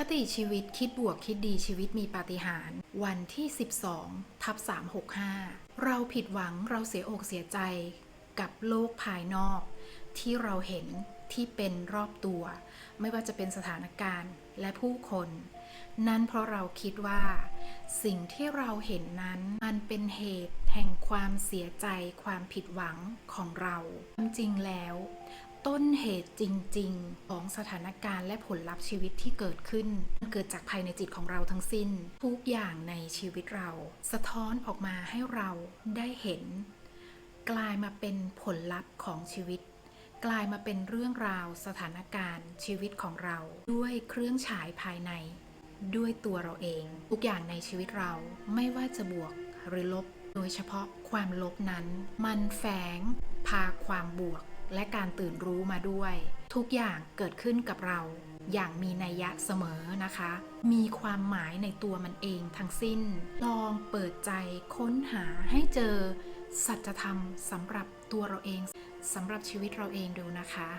คติชีวิตคิดบวกคิดดีชีวิตมีปาฏิหาริย์วันที่ 12 ทับ 365 เราผิดหวังเราเสียอกเสียใจกับโลกภายนอก ที่เราเห็นที่เป็นรอบตัว ไม่ว่าจะเป็นสถานการณ์และผู้คน นั่นเพราะเราคิดว่า สิ่งที่เราเห็นนั้นมันเป็นเหตุแห่งความเสียใจความผิดหวังของเราความจริงแล้ว ต้นเหตุจริง ๆ ของสถานการณ์และผลลัพธ์ชีวิตที่เกิดขึ้น มันเกิดจากภายในจิตของเราทั้งสิ้น ทุกอย่างในชีวิตเรา สะท้อนออกมาให้เราได้เห็น กลายมาเป็นผลลัพธ์ของชีวิต กลายมาเป็นเรื่องราวสถานการณ์ชีวิตของเรา ด้วยเครื่องฉายภายใน ด้วยตัวเราเอง ทุกอย่างในชีวิตเราไม่ว่าจะบวกหรือลบ โดยเฉพาะความลบนั้น มันแฝงพาความบวก และการตื่นรู้มาด้วย ทุกอย่างเกิดขึ้นกับเรา อย่างมีนัยยะเสมอนะคะ มีความหมายในตัวมันเองทั้งสิ้น ลองเปิดใจค้นหาให้เจอ สัจธรรมสำหรับตัวเราเองสำหรับชีวิตเราเองดูนะคะ